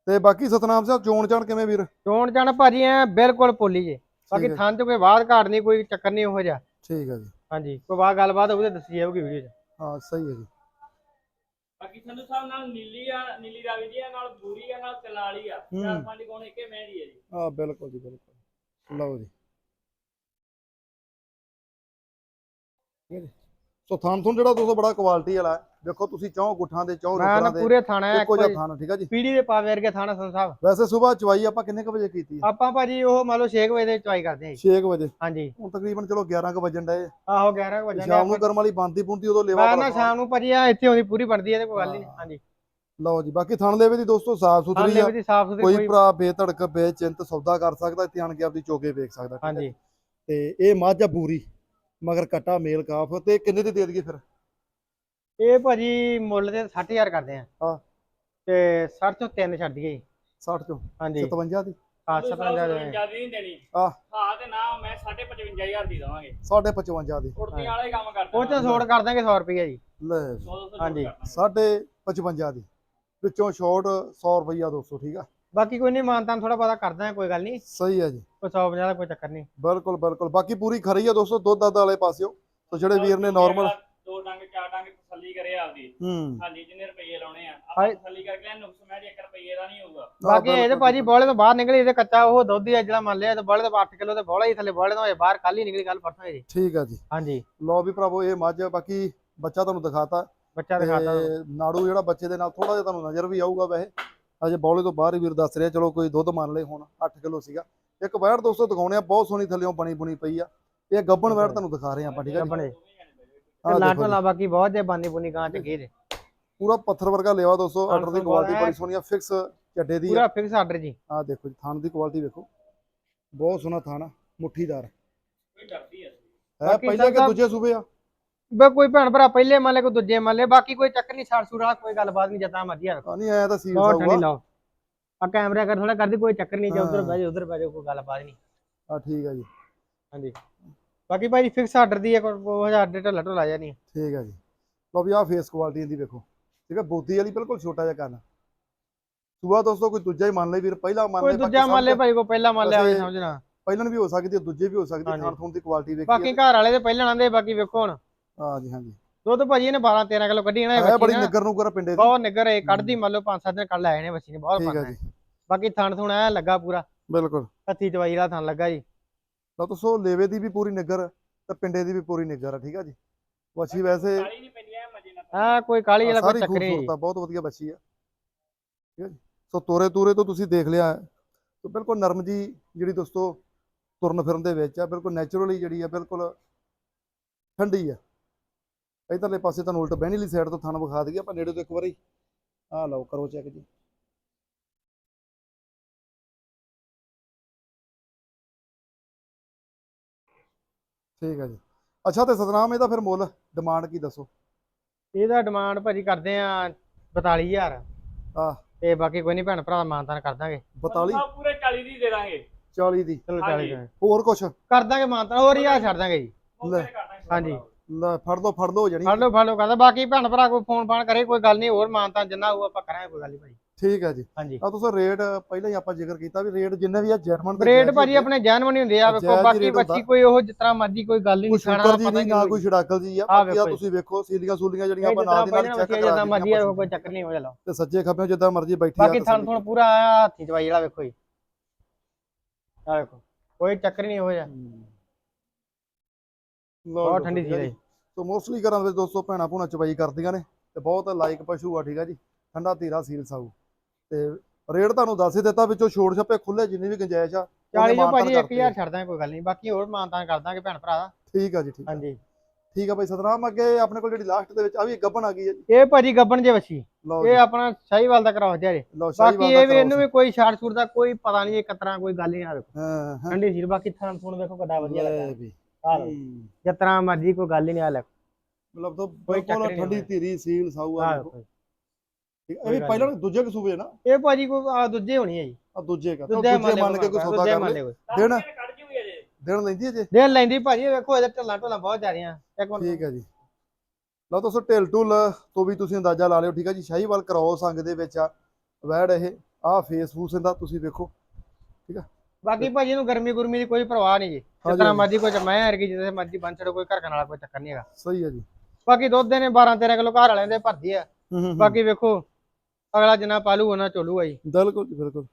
ਤੇ ਬਾਕੀ ਸਤਨਾਮ ਸਾਹਿਬ ਚੋਣ ਚਾਣ ਕਿਵੇਂ ਵੀਰ? ਚੋਣ ਜਾਣ ਭਾਜੀ ਐ ਬਿਲਕੁਲ ਪੋਲੀ ਜੇ ਬਾਕੀ ਹੈ। ਥਾਂ ਚ ਕੋਈ ਬਾਤ ਘਾਟ ਨਹੀਂ ਕੋਈ ਚੱਕਰ ਨਹੀਂ ਉਹੋ ਜਿਹਾ। ਠੀਕ ਹੈ ਜੀ। ਹਾਂਜੀ ਕੋਈ ਬਾਤ ਗੱਲਬਾਤ ਹੋਊ ਤੇ ਦੱਸੀ ਜਾਊਗੀ ਵੀਡੀਓ ਚ। ਹਾਂ ਸਹੀ ਹੈ ਜੀ। ਬਾਕੀ ਸੰਧੂ ਸਾਹਿਬ ਨਾਲ ਨੀਲੀ ਆ ਨੀਲੀ ਰਾਵੀ ਆ ਨਾਲ ਬੂਰੀ ਆ ਨਾਲ ਕਲਾਲੀ ਆ। ਹੂੰ। ਚਾਰ ਪੰਜ ਕੋਣ ਇੱਕੇ ਮੈਂ ਦੀ ਹੈ ਜੀ। ਆ ਬਿਲਕੁਲ ਜੀ ਬਿਲਕੁਲ। ਲਓ ਜੀ ਹੈ ਜੀ। ਸੋ ਥਾਨ ਜਿਹੜਾ ਦੋਸਤੋ ਬੜਾ ਕੁਆਲਿਟੀ ਵਾਲਾ ਹੈ। ਦੇਖੋ ਤੁਸੀਂ ਚੌਂ ਗੁੱਠਾਂ ਦੇ ਚੌਂ ਮੈਂ ਨਾ ਦੇ ਪੂਰੇ ਥਾਣਾ ਇੱਕੋ ਜਿਹਾ ਥਾਨ ਠੀਕ ਹੈ ਜੀ? ਪੀੜੀ ਦੇ ਪਾ ਵਰਗੇ ਥਾਣਾ ਸੰਤ ਸਾਹਿਬ। ਵੈਸੇ ਸਵੇਰ ਚਵਾਈ ਆਪਾਂ ਕਿੰਨੇ ਕ ਵਜੇ ਕੀਤੀ ਹੈ? ਆਪਾਂ ਭਾਜੀ ਉਹ ਮੰਨ ਲਓ 6 ਵਜੇ ਦੇ ਚੁਆਈ ਕਰਦੇ ਹਾਂ ਜੀ। 6 ਵਜੇ। ਹਾਂਜੀ। ਹੁਣ ਤਕਰੀਬਨ ਚਲੋ 11 ਕ ਵਜਣ ਡਏ ਆਹੋ 11 ਵਜੇ ਸ਼ਾਮ ਨੂੰ ਕਰਮ ਵਾਲੀ ਬੰਦੀ ਪੁੰਦੀ ਉਦੋਂ ਲੇਵਾ ਮੈਂ ਨਾ ਸ਼ਾਮ ਨੂੰ ਭਾਜੀ ਆ ਇੱਥੇ ਆਉਂਦੀ ਪੂਰੀ ਬਣਦੀ ਹੈ ਤੇ ਕੋਈ ਗੱਲ ਨਹੀਂ। ਹਾਂਜੀ। ਲਓ ਜੀ ਬਾਕੀ ਥਣ ਦੇ ਵੀ ਦੀ ਦੋਸਤੋ ਸਾਫ਼ ਸੁਥਰੀ ਆ। ਦੀ ਸਾਫ਼ ਸੁਥਰੀ ਕੋਈ ਕੋਈ ਭਰਾ ਬੇਧੜਕ ਬੇਚਿੰਤ ਸੌਦਾ ਕਰ ਸਕਦਾ ਇੱਥੇ ਆਣ ਕੇ ਆਪਦੀ ਚੋਗੇ ਵੇਖ ਸਕਦਾ ਠੀਕ ਹੈ? ਹਾਂਜੀ। ਤੇ ਇਹ ਮੱਝ ਆ ਬੂਰੀ। ਮਗਰ ਕਟਾ ਮੇਲ ਕਾਫ ਤੇ ਕਿੰਨੇ ਦੀ ਦੇ ਦਈਏ ਫਿਰ? ਇਹ ਭਾਜੀ ਮੁੱਲ ਤੇ 60000 ਕਰਦੇ ਆ। ਹਾਂ। ਤੇ 60 ਚੋਂ ਤਿੰਨ ਛੱਡ ਦਈਏ। 60 ਚੋਂ? ਹਾਂਜੀ। 57 ਦੀ? ਹਾਂ ਸੰਧੂ 57 ਸਾਹਿਬ ਦੇ ਨਹੀਂ ਦੇਣੀ। ਆਹ। ਹਾਂ ਤੇ ਨਾ ਮੈਂ 55000 ਦੀ ਦਵਾਂਗੇ। 55 ਦੀ। ਕੁੜਤੀ ਵਾਲੇ ਕੰਮ ਕਰਦਾ ਉਹ ਚੋਂ ਛੋੜ ਕਰ ਦਾਂਗੇ 100 ਰੁਪਏ ਜੀ। ਲੈ। ਹਾਂਜੀ। ਸਾਢੇ 55 ਦੀ। ਵਿੱਚੋਂ ਸ਼ਾਰਟ 100 ਰੁਪਈਆ 200 ਠੀਕ ਆ? ਬਾਕੀ ਕੋਈ ਨਹੀਂ ਮਾਨਤਾਨ ਥੋੜਾ ਬਹੁਤਾ ਕਰ ਦਾਂਗੇ ਕੋਈ ਗੱਲ ਨਹੀਂ। ਸਹੀ ਆ ਜੀ। ਕੋਈ 150 ਦਾ ਕੋਈ ਚੱਕਰ ਨਹੀਂ। ਬਿਲਕੁਲ ਬਿਲਕੁਲ। ਬਾਕੀ ਪੂਰੀ ਖਰੀ ਆ ਦੋਸਤੋ ਦੁੱਧ ਦੱਧ ਵਾਲੇ ਪਾਸਿਓ। ਸੋ ਜਿਹੜੇ ਵੀਰ ਨੇ ਨਾਰਮਲ ਦੋ ਡੰਗ ਚਾਰ ਡੰਗ ਤਸੱਲੀ ਕਰੇ ਆਪਦੀ। ਹੂੰ। ਹਾਂਜੀ ਜਿੰਨੇ ਰੁਪਏ ਲਾਉਣੇ ਆ। ਆਪਾਂ। ਤਸੱਲੀ ਕਰਕੇ ਲੈ ਨੁਕਸ ਮੈਂ 1 ਰੁਪਏ ਦਾ ਨਹੀਂ ਹੋਊਗਾ। ਬਾਕੀ ਇਹਦੇ ਭਾਜੀ ਬੋਲੇ ਤੋਂ ਬਾਹਰ ਨਿਕਲੀ ਇਹਦੇ ਕੱਚਾ ਉਹ ਦੁੱਧ ਹੀ ਆ ਜਿਹੜਾ ਮੰਨ ਲਿਆ ਤੇ ਬੋਲੇ ਤੋਂ 8 ਕਿਲੋ ਤੇ ਬੋਲਾ ਹੀ ਥੱਲੇ ਬੋਲੇ ਤੋਂ ਹੋਏ ਬਾਹਰ ਹੀ ਨਿਕਲੀ ਕੱਲ ਪਰਸੋਂ ਜੀ ਠੀਕ ਆ ਜੀ। ਹਾਂਜੀ। ਲਓ ਵੀ ਭਰਾਵੋ ਇਹ ਮੱਝ ਬਾਕੀ ਬੱਚਾ ਤੁਹਾਨੂੰ ਦਿਖਾਤਾ। ਬੱਚਾ ਦਿਖਾਤਾ। ਤੇ ਨਾੜੂ ਜਿਹੜਾ ਬੱਚੇ ਦੇ ਨਾਲ ਥੋੜਾ ਜਿਹਾ ਤੁਹਾਨੂੰ ਨਜ਼ਰ ਵੀ ਆਊਗਾ ਵੈਸੇ। ਅਜੇ ਬੌਲੇ ਤੋਂ ਬਾਹਰ ਹੀ ਵੀਰ ਦੱਸ ਰਿਹਾ ਚਲੋ ਕੋਈ ਦੁੱਧ ਮੰਨ ਲਏ ਹੁਣ 8 ਕਿਲੋ ਸੀਗਾ। ਇੱਕ ਵੈੜ ਦੋਸਤੋ ਦਿਖਾਉਣੇ ਆ ਬਹੁਤ ਸੋਹਣੀ ਥੱਲਿਓਂ ਬਣੀ ਬੁਣੀ ਪਈ ਆ। ਇਹ ਗੱਬਣ ਵੈੜ ਤੁਹਾਨੂੰ ਦਿਖਾ ਰਹੇ ਆ ਆਪਾਂ ਠੀਕ ਆ ਜੀ? ਬਣੇ ਆਹ ਲਾਟੋ ਲਾ ਬਾਕੀ ਬਹੁਤ ਜੇ ਬਾਨੀ ਬੁਨੀ ਗਾਂ ਚੰਗੀ ਜੇ ਪੂਰਾ ਪੱਥਰ ਵਰਗਾ ਲੇਵਾ ਦੋਸਤੋ ਆਰਡਰ ਦੀ ਕੁਆਲਿਟੀ। ਬੜੀ ਸੋਹਣੀ ਆ ਫਿਕਸ ਚੱਡੇ ਦੀ ਆ। ਪੂਰਾ ਫਿਕਸ ਆਰਡਰ ਜੀ। ਆਹ ਦੇਖੋ ਜੀ ਥਣ ਦੀ ਕੁਆਲਿਟੀ ਵੇਖੋ। ਬਹੁਤ ਸੋਹਣਾ ਥਣ ਆ ਮੁੱਠੀਦਾਰ। ਕੋਈ ਡਰਦੀ ਹੈ ਪਹਿਲੇ ਕਿ ਦੂਜੇ ਸੂਬੇ ਆ? ਬੇ ਕੋਈ ਭੈਣ ਭਰਾ ਪਹਿਲੇ ਮੰਨ ਲੈ ਕੋਈ ਦੂਜੇ ਮੰਨ ਲੈ ਬਾਕੀ ਕੋਈ ਚੱਕਰ ਨਹੀਂ ਛਾੜ ਛੂੜਾ ਕੋਈ ਗੱਲਬਾਤ ਨਹੀਂ ਜਦਾਂ ਮਰਜ਼ੀ ਆ। ਆ ਨਹੀਂ ਆਇਆ ਤਾਂ ਸੀਲ ਬਹੁਤ ਠੰਡੀ ਸਾਊਗਾ ਲਾਓ। ਆ ਕੈਮਰਾ ਕਰ ਥੋੜਾ ਕਰਦੀ ਕੋਈ ਚੱਕਰ ਨਹੀਂ ਜੇ ਉਧਰ। ਬਹਿ ਜਾ ਉਧਰ ਬਹਿ ਜਾ ਕੋਈ ਗੱਲਬਾਤ ਨਹੀਂ। ਆ ਠੀਕ ਆ ਜੀ। ਹਾਂਜੀ। ਬਾਕੀ ਭਾਈ ਫਿਕਸ ਆਰਡਰ ਦੀ ਹੈ ਕੋਈ 1000 ਦੇ ਢੱਲਾ ਢੋਲਾ ਜਾ ਨਹੀਂ। ਠੀਕ ਆ ਜੀ। ਲਓ ਵੀ ਆਹ ਫੇਸ ਕੁਆਲਿਟੀ ਇਹਦੀ ਵੇਖੋ। ਠੀਕ ਆ ਬੋਦੀ ਵਾਲੀ ਬਿਲਕੁਲ ਛੋਟਾ ਜਿਹਾ ਕੰਨ ਸੂਆ ਦੋਸਤੋ ਕੋਈ ਦੂਜਾ ਹੀ ਮੰਨ ਲੈ ਵੀਰ ਪਹਿਲਾ ਮੰਨ ਕੋਈ ਲੈ ਦੂਜਾ ਮੰਨ ਲੈ ਭਾਈ ਕੋਈ ਪਹਿਲਾ ਹੋਵੇ ਵੈਸੇ ਸਮਝਣਾ। ਪਹਿਲਾਂ ਵੀ ਹੋ ਸਕਦੀ ਹੈ ਦੂਜੇ ਵੀ ਹੋ ਸਕਦੀ ਹਾਂਜੀ। ਖਾਣ ਦੀ ਕੁਆਲਿਟੀ ਵੇਖੀ ਬਾਕੀ ਘਰ ਵਾਲੇ ਦੇ ਪਹਿਲਾਂ ਆਂਦੇ ਬਾਕੀ ਵੇਖੋ ਹੁਣ। ਹਾਂ ਜੀ ਹਾਂਜੀ ਦੁੱਧ ਭਾਜੀ ਇਹਨੇ 12 13 ਕਿਲੋ ਕੱਢੀ ਨਾ ਇਹ ਹੈ ਬੱਚੀ ਬੜੀ ਨੇ। ਨਿੱਗਰ ਨੂਗਰ ਪਿੰਡੇ ਦੀ। ਬਹੁਤ ਨਿੱਗਰ ਇਹ ਕੱਢਦੀ ਮੰਨ ਲਓ 5-7 ਦਿਨ ਕੱਢ ਲੈ ਨੇ ਬੱਚੀ ਨੇ ਬਹੁਤ ਠੀਕ ਜੀ। ਬਾਕੀ ਥਣ ਥੁਣ ਐ ਲੱਗਾ ਪੂਰਾ। ਬਿਲਕੁਲ। ਹੱਥੀ ਚਵਾਈ ਵਾਲਾ ਥਣ ਲੱਗਾ ਜੀ। ਲਓ ਦੋਸਤੋ ਲੇਵੇ ਦੀ ਵੀ ਪੂਰੀ ਨਿੱਗਰ ਤੇ ਪਿੰਡੇ ਦੀ ਵੀ ਪੂਰੀ ਨਿੱਗਰ ਆ ਠੀਕ ਆ ਜੀ। ਬੱਚੀ ਵੈਸੇ ਹਾਂ ਕੋਈ ਕਾਲੀ ਵਾਲਾ ਕੋਈ ਚੱਕਰ ਨਹੀਂ। ਬਹੁਤ ਵਧੀਆ ਬੱਚੀ ਆ। ਠੀਕ ਆ ਜੀ। ਸੋ ਤੋਰੇ ਤੂਰੇ ਤੋਂ ਤੁਸੀਂ ਦੇਖ ਲਿਆ। ਸੋ ਬਿਲਕੁਲ ਨਰਮ ਜੀ ਜਿਹੜੀ ਦੋਸਤੋ ਤੁਰਨ ਫਿਰਨ ਦੇ ਵਿੱਚ ਆ ਬਿਲਕੁਲ ਨੇਚਰਲੀ ਜਿਹੜੀ ਆ ਬਿਲਕੁਲ ਠੰਡੀ ਆ। ਇਧਰਲੇ ਪਾਸੇ ਤੁਹਾਨੂੰ ਉਲਟ ਬਹਿਣੀ ਵਾਲੀ ਸਾਈਡ ਤੋਂ ਥਣ ਵਿਖਾ ਦਈਏ ਆਪਾਂ ਨੇੜੇ ਤੋਂ ਇੱਕ ਵਾਰੀ। ਆਹ ਲਓ ਕਰੋ ਚੈੱਕ ਜੀ। ਠੀਕ ਆ ਜੀ। ਅੱਛਾ ਤੇ ਸਤਨਾਮ ਇਹਦਾ ਫਿਰ ਮੁੱਲ ਡਿਮਾਂਡ ਕੀ ਦੱਸੋ? ਇਹਦਾ ਡਿਮਾਂਡ ਭਾਜੀ ਕਰਦੇ ਆ 42000 ਆਹ। ਤੇ ਬਾਕੀ ਕੋਈ ਨਹੀਂ ਭੈਣ ਭਰਾ ਦਾ ਮਾਨਤਾਨ ਕਰ ਦਾਂਗੇ। 42 ਆਪਾਂ ਪੂਰੇ 40 ਦੀ ਦੇ ਦਾਂਗੇ। 40 ਦੀ। ਚਲੋ ਹਾਂਜੀ। 40 ਹੋਰ ਕੁਛ? ਕਰ ਦਾਂਗੇ ਮਾਨਤਾਨ ਹੋਰ ਹੀ ਆ ਛੱਡ ਦਾਂਗੇ ਜੀ। ਹਾਂਜੀ। ਲੈ ਫੜ ਲਓ ਫੜ ਲਓ ਜਣੀ। ਫੜ ਲਓ ਫੜ ਲਓ ਕਹਿੰਦਾ ਬਾਕੀ ਭੈਣ ਭਰਾ ਕੋਈ ਫੋਨ ਫਾਨ ਕਰੇ ਕੋਈ ਗੱਲ ਨਹੀਂ ਹੋਰ ਮਾਨਤਾਨ ਜਿੰਨਾ ਹੋਊ ਆਪਾਂ ਕਰਾਂਗੇ ਕੋਈ ਗੱਲ ਨਹੀਂ ਭਾਜੀ ਠੀਕ ਹੈ ਜੀ। ਹਾਂਜੀ। ਆ ਤੁਸੀਂ ਰੇਟ ਪਹਿਲਾਂ ਹੀ ਆਪਾਂ ਜ਼ਿਕਰ ਕੀਤਾ ਵੀ ਰੇਟ ਜਿੰਨੇ ਵੀ ਆ ਜਰਮਨ ਰੇਟ ਭਾਜੀ ਆਪਣੇ ਜੈਨੂਨ ਹੀ ਹੁੰਦੇ ਆ ਵੇਖੋ ਬਾਕੀ ਬੱਚੀ। ਕੋਈ ਉਹ ਤਰ੍ਹਾਂ ਮਰਜ਼ੀ ਕੋਈ ਗੱਲ ਨਹੀਂ ਛਾਣਾ ਪਤਾ ਨਹੀਂ ਨਾ ਕੋਈ। ਛੜਾਕਲ ਜੀ ਆ ਬਾਕੀ ਆ ਤੁਸੀਂ ਵੇਖੋ ਸੀਲੀਆਂ ਸੂਲੀਆਂ ਜਿਹੜੀਆਂ ਆਪਾਂ ਨਾਲ ਦੀ ਨਾਲ ਚੈੱਕ ਕਰਾ ਜਿੱਦਾਂ ਮਰਜ਼ੀ ਆ ਕੋਈ ਚੱਕਰ ਨਹੀਂ ਹੋ ਜਾਲੋ ਤੇ ਸੱਜੇ ਖੱਬੇ ਜਿੱਦਾਂ ਮਰਜ਼ੀ ਬੈਠੇ ਬਾਕੀ ਥਣ ਥਣ ਪੂਰਾ ਹੱਥੀ ਚਵਾਈ ਵਾਲਾ ਵੇਖੋ ਜੀ। ਆ ਵੇਖੋ ਕੋਈ ਚੱਕਰ ਨਹੀਂ ਹੋ। ਜਾ ਬਹੁਤ ਠੰਡੀ ਸੀ ਜੀ। ਸੋ ਮੋਸਟਲੀ ਘਰਾਂ ਦੇ ਵਿੱਚ ਦੋਸਤੋ ਭੈਣਾ ਭੂਣਾ ਚਬਾਈ ਕਰਦੀਆਂ ਨੇ ਤੇ ਬਹੁਤ ਲਾਈਕ ਪਸ਼ੂ ਆ ਠੀਕ ਆ ਜੀ। ਠੰਡਾ ਧੀਰਾ ਸੀਲ ਸਾਊ। ਤੇ ਰੇਟ ਤੁਹਾਨੂੰ ਦੱਸ ਹੀ ਦਿੱਤਾ ਵਿੱਚੋਂ ਛੋੜ ਛੱਪੇ ਖੁੱਲੇ ਜਿੰਨੀ ਵੀ ਗੁੰਜਾਇਸ਼ ਆ 40 ਜੋ ਭਾਜੀ ਕਰਦੇ 1000 ਛੱਡ ਦਾਂਗੇ ਕੋਈ ਗੱਲ ਨਹੀਂ। ਬਾਕੀ ਹੋਰ ਮਾਨਤਾਨ ਕਰ ਦਾਂਗੇ ਭੈਣ ਭਰਾ ਦਾ। ਠੀਕ ਆ ਜੀ ਠੀਕ ਹਾਂਜੀ। ਠੀਕ ਆ ਬਾਈ ਸਤਨਾਮ ਅੱਗੇ ਆਪਣੇ ਕੋਲ ਜਿਹੜੀ ਲਾਸਟ ਦੇ ਵਿੱਚ ਆ ਵੀ ਗੱਬਣ ਆ ਗਈ ਹੈ ਜੀ। ਇਹ ਭਾਜੀ ਗੱਬਣ ਜੇ ਲਓ ਇਹ ਆਪਣਾ ਸ਼ਾਹੀਵਾਲ ਦਾ ਕਰਾਓ ਜੇ ਲਓ ਸ਼ਾਹੀਵਾਲ ਬਾਕੀ ਇਹ ਵੀ ਇਹਨੂੰ ਵੀ ਕੋਈ ਸ਼ਾਰਟ ਸ਼ੂਟ ਦਾ ਕੋਈ ਪਤਾ ਨਹੀਂ ਇਹ ਕਤਰਾ ਕੋਈ ਗੱਲ ਨਹੀਂ ਆ ਵੇਖੋ ਹਾਂ ਹਾਂ। ਠੰਡੀ ਸੀ ਬਾਕੀ ਥਾਂ ਥੂਣ ਵੇਖੋ ਕਿੱਡਾ ਵਧੀਆ ਲੱਗਾ। ਆ ਲਓ। ਹੂੰ। ਜਿਸ ਤਰ੍ਹਾਂ ਮਰਜ਼ੀ ਕੋਈ ਗੱਲ ਹੀ ਨਹੀਂ ਆ ਲੈ ਮਤਲਬ ਤਾਂ ਕੋਈ ਚੱਕਰ ਬਿਲਕੁਲ ਹੀ ਨਹੀਂ ਠੰਡੀ ਹੋਇਆ। ਧੀਰੀ ਸੀਲ ਸਾਊ ਆ ਆ ਦੇਖੋ। ਠੀਕ, ਇਹ ਵੀ ਗੱਲ ਪਹਿਲਾਂ ਦੂਜੇ ਕਸੂਬੇ ਨਾ? ਇਹ ਭਾਜੀ ਕੋਈ ਆ ਦੂਜੇ ਹੋਣੀ ਹੈ ਜੀ। ਆ ਦੂਜੇ ਕਾ ਦੂਜੇ ਮੰਨ ਕੇ ਕੋਈ ਸੌਦਾ ਦੂਜੇ ਕਰ ਮੰਨ ਲੈ ਦੇਣ? ਕੱਢ ਜੂਗੀ ਅਜੇ। ਦੇਣ ਲੈਂਦੀ ਹੈ ਜੇ ਦੇਣ ਲੈਂਦੀ ਭਾਜੀ ਵੇਖੋ ਇਹਦੇ ਢੱਲਾ ਢੋਲਾ ਬਹੁਤ ਜ਼ਿਆਦੀਆਂ। ਇੱਕ ਮਿੰਟ। ਠੀਕ ਹੈ ਜੀ। ਲਓ ਦੋਸਤੋ ਢਿਲ ਢੁਲ ਤੋਂ ਵੀ ਤੁਸੀਂ ਅੰਦਾਜ਼ਾ ਲਾ ਲਿਓ ਠੀਕ ਹੈ ਜੀ? ਸ਼ਾਹੀਵਾਲ ਕ੍ਰੋਸ ਅੰਗ ਦੇ ਵਿੱਚ ਆ ਵੈੜ ਇਹ। ਆ ਫੇਸ ਫੂਸ ਇਹਦਾ ਤੁਸੀਂ ਵੇਖੋ। ਬਾਕੀ ਭਾਜੀ ਨੂੰ ਗਰਮੀ ਗੁਰਮੀ ਦੀ ਕੋਈ ਪਰਵਾਹ ਨਹੀਂ ਜੀ। ਜਿਸ ਤਰ੍ਹਾਂ। ਮਰਜ਼ੀ ਕੋਈ ਮੈਂ ਹਰਗੀ ਜਿੱਥੇ ਮਰਜ਼ੀ ਬੰਨ ਛੜੋ ਕੋਈ ਘਰ ਖਾਣ ਵਾਲਾ ਕੋਈ ਚੱਕਰ ਨਹੀਂ ਹੈਗਾ। ਸਹੀ ਹੈ ਜੀ। ਬਾਕੀ ਦੁੱਧ ਦੇ ਨੇ 12 13 ਕਿਲੋ ਘਰ ਵਾਲਿਆਂ ਦੇ ਭਰਦੀ ਆ। ਬਾਕੀ ਵੇਖੋ ਅਗਲਾ ਜਿੰਨਾ ਪਾਲੂ ਉਹਨਾਂ ਜੀ। ਬਿਲਕੁਲ ਜੀ ਬਿਲਕੁਲ।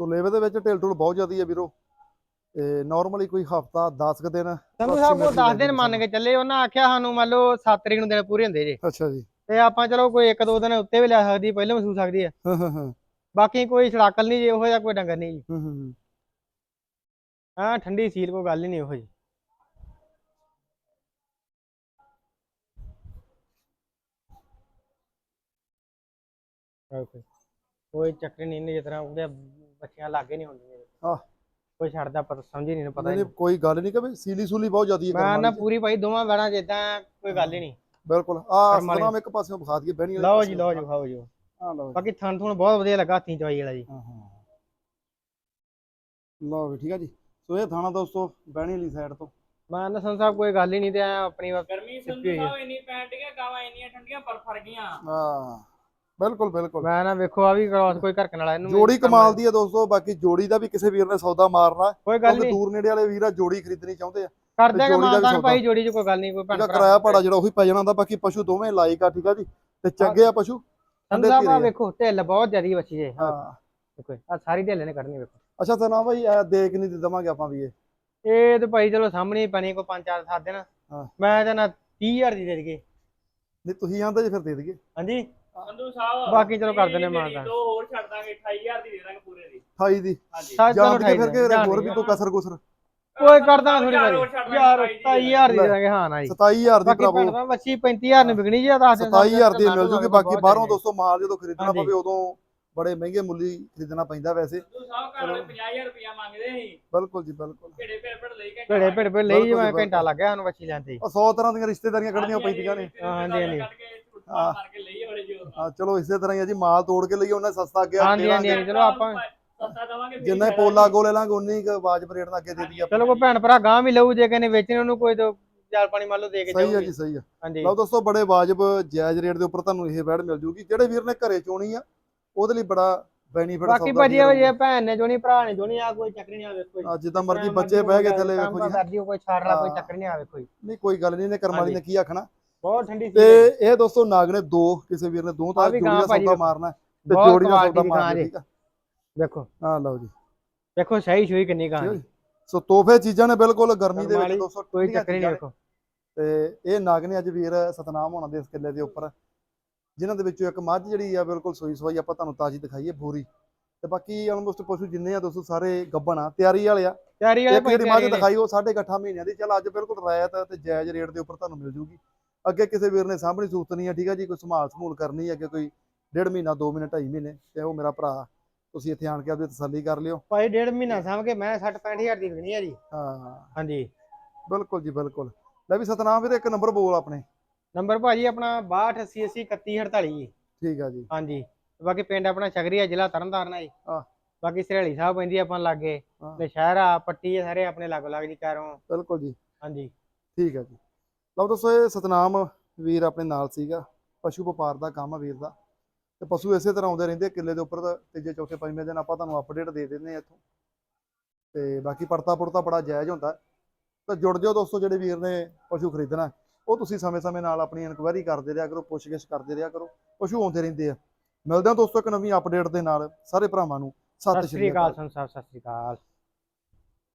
ਸੋ ਲੇਵੇ ਦੇ ਵਿੱਚ ਢਿਲ ਢੁਲ ਬਹੁਤ ਜ਼ਿਆਦੀ ਹੈ ਵੀਰੋ। ਤੇ ਨਾਰਮਲੀ ਕੋਈ ਹਫਤਾ 10 ਕੁ ਦਿਨ ਸੰਧੂ ਸਾਹਿਬ ਉਹ approximately 10 ਦਿਨ ਮੰਨ ਕੇ ਚੱਲੇ ਉਹਨਾਂ ਆਖਿਆ ਸਾਨੂੰ ਮੰਨ ਲਓ 7 ਤਰੀਕ ਨੂੰ ਦਿਨ ਪੂਰੇ ਹੁੰਦੇ ਜੇ। ਅੱਛਾ ਜੀ। ਤੇ ਆਪਾਂ ਚਲੋ ਕੋਈ ਇੱਕ ਦੋ ਦਿਨ ਉੱਤੇ ਵੀ ਲੈ ਸਕਦੀ ਪਹਿਲਾਂ ਮਹਿਸੂਸ ਸਕਦੀ ਆ। ਹਾਂ ਹਾਂ ਹਾਂ। ਬਾਕੀ ਕੋਈ ਛੜਾਕਲ ਨਹੀਂ ਜੇ ਉਹੋ ਜਿਹਾ ਕੋਈ ਡੰਗਰ ਨਹੀਂ ਜੀ ਹੂੰ ਹੂੰ ਹੂੰ। ਹਾਂ ਠੰਡੀ ਸੀਲ ਕੋਈ ਗੱਲ ਹੀ ਨਹੀਂ ਉਹੋ ਜੀ ਓਕੇ ਕੋਈ ਚੱਕਰ ਨਹੀਂ ਇਹਨੇ ਜਿਸ ਤਰ੍ਹਾਂ ਉਹਦੇ ਬੱਚੀਆਂ ਲਾਗੇ ਨਹੀਂ ਹੁੰਦੀਆਂ ਆਹ। ਕੋਈ ਛੱਡਦਾ ਪਤਾ ਸਮਝ ਹੀ ਨਹੀਂ ਪਤਾ ਨਹੀਂ ਹੀ ਨਹੀਂ ਕੋਈ ਗੱਲ ਨਹੀਂ ਕਿ ਸੀਲੀ ਸੂਲੀ ਬਹੁਤ ਜ਼ਿਆਦੀ ਹੈ। ਮੈਂ ਕਰਮ ਨਾ। ਪੂਰੀ ਭਾਈ ਦੋਵਾਂ ਵੜਾਂ ਜਿੱਦਾਂ ਕੋਈ ਗੱਲ ਹੀ ਨਹੀਂ ਬਿਲਕੁਲ ਆ ਕਰਮ ਸਤਨਾਮ ਇੱਕ ਪਾਸਿਓਂ ਵਿਖਾ ਦਈਏ ਬਹਿਣੀ ਵਾਲੇ ਲਓ ਜੀ ਪਾਸਿਓਂ। ਲਓ ਜੀ ਖਾਓ ਜੀ ਲਓ। ਬਾਕੀ ਥਣ ਥੁਣ ਬਹੁਤ ਵਧੀਆ ਲੱਗਾ ਹੱਥੀਂ ਚਵਾਈ ਵਾਲਾ ਜੀ। ਹਾਂ ਹਾਂ। ਲਓ ਵੀ ਠੀਕ ਹੈ ਜੀ। ਸੋ ਇਹ ਥਾਣਾ ਦੋਸਤੋ ਬਹਿਣੀ ਵਾਲੀ ਸਾਈਡ ਤੋਂ। ਮੈਂ ਨਾ ਸੰਤ ਸਾਹਿਬ ਕੋਈ ਗੱਲ ਹੀ ਨਹੀਂ ਤੇ ਐਂ ਆਪਣੀ ਵਾ- ਗਰਮੀ ਸੰਧੂ ਆ। ਸਾਹਿਬ ਇੰਨੀ ਪੈਣ ਡੀਆਂ ਗਾਵਾਂ ਇੰਨੀਆਂ ਠੰਡੀਆਂ ਪਰ ਫਰ ਗਈਆਂ। ਹਾਂ ਬਿਲਕੁਲ ਬਿਲਕੁਲ। ਮੈਂ ਨਾ ਵੇਖੋ ਆ ਵੀ ਕ੍ਰਾਸ ਕੋਈ ਘਰ ਵਾਲਾ ਇਹਨੂੰ ਜੋੜੀ ਕਮਾਲ ਦੀ ਹੈ ਦੋਸਤੋ ਬਾਕੀ ਜੋੜੀ ਦਾ ਵੀ ਕਿਸੇ ਵੀਰ ਨੇ ਸੌਦਾ ਮਾਰਨਾ। ਕੋਈ ਗੱਲ ਕਿਉਂਕਿ ਨਹੀਂ। ਦੂਰ ਨੇੜੇ ਵਾਲੇ ਵੀਰ ਆ ਜੋੜੀ ਖਰੀਦਣੀ ਚਾਹੁੰਦੇ ਆ। ਕਰ ਦਿਆਂਗੇ ਜੋੜੀ ਦਾ ਵੀ ਮਾਨਦਾਨ ਸੌਦਾ। ਭਾਈ ਜੋੜੀ 'ਚ ਕੋਈ ਗੱਲ ਨਹੀਂ ਕੋਈ ਭੈਣ ਇਹਦਾ ਭਰਾ ਕਿਰਾਇਆ ਭਾੜਾ ਜਿਹੜਾ ਉਹੀ ਪੈ ਜਾਣਾ ਹੁੰਦਾ ਬਾਕੀ ਪਸ਼ੂ ਦੋਵੇਂ ਲਾਇਕ ਆ ਠੀਕ ਆ ਜੀ। ਤੇ ਚੰਗੇ ਆ ਪਸ਼ੂ। ਧੀਰੇ ਆ। ਵੇਖੋ ਢਿੱਲ ਬਹੁਤ ਜ਼ਿਆਦੀ ਬੱਚੀ ਜੇ। ਹਾਂ। ਦੇਖੋ ਆ ਸਾਰੀ ਢਿੱਲ ਨੇ ਕੱਢਣੀ ਵੇਖੋ। ਅੱਛਾ ਤਾਂ ਨਾ ਭਾਈ ਇਹ ਦੇਖ ਨਹੀਂ ਦਵਾਂਗੇ ਆਪਾਂ ਵੀ ਇਹ। ਇਹ ਤੇ ਭਾਈ ਚਲੋ ਸਾਹਮਣੇ ਹੀ ਪੈਣੀ ਕੋਈ 5-4 ਸਾਤ ਦਿਨ। ਹਾਂ। ਮੈਂ ਤਾਂ ਨਾ 30000 ਦੀ ਦੇ ਦਈਏ। ਨਹੀਂ ਤੁਸੀਂ ਆਂਦੇ ਜੇ ਫਿਰ ਦੇ ਦਈਏ। ਹਾਂਜੀ? ਸੰਧੂ ਸਾਹਿਬ ਬਾਕੀ ਚਲੋ ਕਰ ਦਿੰਦੇ ਮੇਰੀ ਮਾਨਦਾਨ। ਦੋ ਹੋਰ ਛੱਡ ਦਾਂਗੇ 28000 ਦੀ ਦੇ ਦਾਂਗੇ ਪੂਰੇ ਦੀ। 28 ਦੀ। ਹਾਂਜੀ ਸਾਜ ਕੇ ਫਿਰ ਕੇ ਹੋਰ। ਵੀ ਕੋਈ ਕਸਰ ਕੁਸਰ ਕੋਈ ਕਰਦਾ ਥੋੜੀ ਦਾਂਗੇ, ਯਾਰ ਸਤਾਈ ਦੀ 27000 ਦੀ ਦਾਂਗੇ ਹਾਂ ਨਾ ਜੀ 27000 ਦੀ ਬਾਕੀ ਭਰਾਵੋ ਭੈਣ ਬੱਚੀ 35000 ਨੂੰ ਵਿਕਣੀ ਜੀ ਆ ਦੱਸ ਦਿਨ 27000 ਦੀ ਮਿਲ ਜੂਗੀ ਬਾਕੀ ਬਾਹਰੋਂ। ਦੋਸਤੋ ਮਾਲ ਜਦੋਂ ਖਰੀਦਣਾ ਹਾਂਜੀ। ਪਵੇ ਉਦੋਂ ਬੜੇ ਮਹਿੰਗੇ ਮੁੱਲੀ ਖਰੀਦਣਾ ਪੈਂਦਾ ਵੈਸੇ ਸੰਧੂ ਸਾਹਿਬ ਘਰ ਵਾਲੇ 50000 ਰੁਪਇਆ ਮੰਗਦੇ ਸੀ ਬਿਲਕੁਲ ਜੀ ਬਿਲਕੁਲ ਢੇੜੇ ਭੇੜ ਭੇੜ ਲਈ ਕੇ ਭੇੜੇ ਭੇੜ ਭੇੜ ਲਈ ਘੰਟਾ ਲੱਗ ਗਿਆ ਸਾਨੂੰ ਬੱਚੀ ਲੈਂਦੇ ਉਹ 100 ਤਰ੍ਹਾਂ ਦੀਆਂ ਰਿਸ਼ਤੇਦਾਰੀਆਂ ਕੱਢਣੀਆਂ ਪੈਂਦੀਆਂ ਨੇ ਹਾਂਜੀ, ਹਾਂਜੀ। ਹਾਂ। ਮਾਰ ਕੇ ਲਈ ਹਾਂ ਚਲੋ ਇਸੇ ਤਰ੍ਹਾਂ ਹੀ ਆ ਜੀ ਮਾਲ ਤੋੜ ਕੇ ਲਈਏ ਉਹਨੇ ਸਸਤਾ ਅੱਗੇ ਹਾਂਜੀ, ਹਾਂਜੀ। ਹਾਂਜੀ। ਚਲੋ ਆਪਾਂ- ਜਿੰਨਾ ਹੀ ਪੋਲਾ ਜੀ। ਗੋ ਲੈ ਲਾਂਗੇ ਉਨੀ ਕੁ ਆਵਾਜ਼ ਰੇਟ ਨਾਲ ਅੱਗੇ ਦੇ ਦਈਏ ਚਲੋ ਕੋਈ ਭੈਣ ਭਰਾ ਗਾਂ ਵੀ ਲਊ ਜੇ ਕਹਿੰਦੇ ਵੇਚਣੇ ਉਹਨੂੰ ਕੋਈ ਤਾਂ ਚਾਰ ਪਾਣੀ ਮੰਨ ਲਓ ਦੇ ਕੇ ਸਹੀ ਆ ਜਾਊਗੀ। ਜੀ ਸਹੀ ਆ। ਹਾਂਜੀ। ਲਓ ਦੋਸਤੋ ਬੜੇ ਵਾਜਬ ਜਾਇਜ਼ ਰੇਟ ਦੇ ਉੱਪਰ ਤੁਹਾਨੂੰ ਇਹ ਬੈਡ ਮਿਲ ਜੂਗੀ। ਜਿਹੜੇ ਵੀਰ ਨੇ ਘਰੇ ਚੋਣੀ ਆ ਉਹਦੇ ਲਈ ਬੜਾ ਬੈਨੀਫਿਟ ਬਾਕੀ ਭਾਜੀ ਇਹ ਜੇ ਭੈਣ ਨੇ ਜੋਣੀ ਭਰਾ ਨੇ ਜੋਣੀ ਆ ਕੋਈ ਚੱਕਰ ਨਹੀਂ ਆ ਵੇਖੋ ਜੀ। ਜਿੱਦਾਂ ਮਰਜ਼ੀ ਬੱਚੇ ਬਹਿ ਕੇ ਥੱਲੇ ਵੇਖੋ ਜੀ। ਕਰਦੀ ਕੋਈ ਛਾੜਨਾ ਕੋਈ ਹਾਂ। ਚੱਕਰ ਨਹੀਂ ਆ ਵੇਖੋ ਜੀ। ਨਹੀਂ ਕੋਈ ਗੱਲ ਨਹੀਂ ਨੇ ਕਰਮ ਵਾਲੀ ਨੇ ਕੀ ਆਖਣਾ? ਬਹੁਤ ਠੰਡੀ ਸੀ ਤੇ ਇਹ ਦੋਸਤੋ ਨਾਗ ਨੇ ਦੋ ਕਿਸੇ ਵੀਰ ਨੇ ਦੋ ਤਾਂ ਵੀ ਜੋੜੀ ਗਾਂ ਦਾ ਭਾਜੀ ਸੌਦਾ। ਮਾਰਨਾ ਹੈ ਤੇ ਬਹੁਤ ਜੋੜੀ ਦਾ ਸੌਦਾ ਦੀ ਮਾਰਨਾ ਠੀਕ ਆ? ਵੇਖੋ ਹਾਂ ਲਓ ਜੀ ਵੇਖੋ ਸਹੀ ਸ਼ੂਈ ਕਿੰਨੀ ਆ। ਜੀ। ਸੋ ਤੋਹਫੇ ਚੀਜ਼ਾਂ ਨੇ ਬਿਲਕੁਲ ਗਰਮੀ ਦੇ ਵਿੱਚ ਵਾਲੀ, ਦੋਸਤੋ ਕੋਈ ਠੰਡੀਆਂ ਚੱਕਰ ਨਹੀਂ। ਵੇਖੋ ਤੇ ਇਹ ਨਾਗ ਨੇ ਅੱਜ ਵੀਰ ਸਤਨਾਮ ਹੋਣਾ ਦੇ ਇਸ ਕਿੱਲੇ ਦੇ ਉੱਪਰ ਜਿਨ੍ਹਾਂ ਦੇ ਵਿੱਚੋਂ ਇੱਕ ਮੱਝ ਜਿਹੜੀ ਆ ਬਿਲਕੁਲ ਸੋਈ ਸਵਾਈ ਆਪਾਂ ਤੁਹਾਨੂੰ ਤਾਜੀ ਦਿਖਾਈਏ ਬੂਰੀ ਤੇ ਬਾਕੀ ਆਲਮੋਸਟ ਪਸ਼ੂ ਜਿੰਨੇ ਆ ਦੋਸਤੋ ਸਾਰੇ ਗੱਬਣ ਆ ਤਿਆਰੀ ਵਾਲੇ ਆ ਤਿਆਰੀ ਵਾਲੇ ਜਿਹੜੀ ਮੱਝ। ਦਿਖਾਈ ਉਹ 8.5 ਮਹੀਨਿਆਂ ਦੀ ਚਲ ਅੱਜ ਬਿਲਕੁਲ ਰਾਇਤ ਤੇ ਜਾਇਜ਼ ਰੇਟ ਦੇ ਉੱਪਰ ਤੁਹਾਨੂੰ ਮਿਲ ਜੂਗੀ ਅੱਗੇ ਕਿਸੇ ਵੀਰ ਨੇ ਸਾਂਭਣੀ ਸੂਤਨੀ ਆ ਠੀਕ ਆ ਜੀ ਕੋਈ ਸੰਭਾਲ ਸਮੂਲ ਕਰਨੀ ਅੱਗੇ ਕੋਈ ਡੇਢ ਮਹੀਨਾ 2 ਮਹੀਨੇ 2.5 ਮਹੀਨੇ ਤੇ ਉਹ ਮੇਰਾ ਭਰਾ ਤੁਸੀਂ ਇੱਥੇ ਆਣ ਕੇ ਆਪਦੀ ਤਸੱਲੀ ਕਰ ਲਿਓ। ਭਾਈ ਡੇਢ ਮਹੀਨਾ ਸਾਂਭ ਕੇ ਮੈਂ 60 65000 ਦੀ ਵਿਕਣੀ ਆ ਜੀ। ਹਾਂ। ਹਾਂਜੀ। ਬਿਲਕੁਲ ਜੀ ਬਿਲਕੁਲ। ਲੈ ਵੀ ਸਤਨਾਮ ਵੀਰੇ ਇੱਕ ਨੰਬਰ ਬੋਲ ਆਪਣੇ। ਨੰਬਰ ਭਾਜੀ ਆਪਣਾ 6280 ਜੀ ਠੀਕ ਆ ਜੀ। ਹਾਂਜੀ। ਬਾਕੀ ਪਿੰਡ ਆਪਣਾ ਛਗਰੀਆ ਜ਼ਿਲ੍ਹਾ ਤਰਨਤਾਰਨ ਹੈ ਜੀ। ਹਾਂ। ਬਾਕੀ ਸਰਹੇਲੀ ਸਾਹਿਬ ਪੈਂਦੀ ਆ ਆਪਾਂ ਲਾਗੇ। ਹਾਂ। ਨਸ਼ਹਿਰਾ ਪੱਟੀ ਆ ਸਾਰੇ ਆਪਣੇ ਲਾਗੋ ਲੱਗ ਜੀ ਕਾਰੋਂ ਬਿਲਕੁਲ ਜੀ। ਹਾਂਜੀ। ਠੀਕ ਹੈ ਜੀ। ਲਓ ਦੋਸਤੋ ਇਹ ਸਤਨਾਮ ਵੀਰ ਆਪਣੇ ਨਾਲ ਸੀਗਾ। ਪਸ਼ੂ ਵਪਾਰ ਦਾ ਕੰਮ ਆ ਵੀਰ ਦਾ। ਤੇ ਪਸ਼ੂ ਇਸੇ ਤਰ੍ਹਾਂ ਆਉਂਦੇ ਰਹਿੰਦੇ ਆ ਕਿੱਲੇ ਦੇ ਉੱਪਰ ਤਾਂ ਤੀਜੇ ਚੌਥੇ ਪੰਜਵੇਂ ਦਿਨ ਆਪਾਂ ਤੁਹਾਨੂੰ ਅਪਡੇਟ ਦੇ ਦਿੰਦੇ ਆ ਇੱਥੋਂ। ਤੇ ਬਾਕੀ ਪੜਤਾ ਪੁੜਤਾ ਬੜਾ ਜਾਇਜ਼ ਹੁੰਦਾ। ਤਾਂ ਜੁੜ ਜਾਓ ਦੋਸਤੋ ਜਿਹੜੇ ਵੀਰ ਨੇ ਪਸ਼ੂ ਖਰੀਦਣਾ ਉਹ ਤੁਸੀਂ ਸਮੇਂ-ਸਮੇਂ ਨਾਲ ਆਪਣੀ ਇਨਕੁਆਇਰੀ ਕਰਦੇ ਰਿਹਾ ਕਰੋ ਪੁੱਛਗਿੱਛ ਕਰਦੇ ਰਿਹਾ ਕਰੋ ਪਸ਼ੂ ਆਉਂਦੇ ਰਹਿੰਦੇ ਆ। ਮਿਲਦੇ ਹਾਂ ਦੋਸਤੋ ਇੱਕ ਨਵੀਂ ਅਪਡੇਟ ਦੇ ਨਾਲ ਸਾਰੇ ਭਰਾਵਾਂ ਨੂੰ। ਸਤਿ ਸ਼੍ਰੀ ਅਕਾਲ ਸਾਹਿਬ ਸਤਿ ਸ੍ਰੀ ਅਕਾਲ।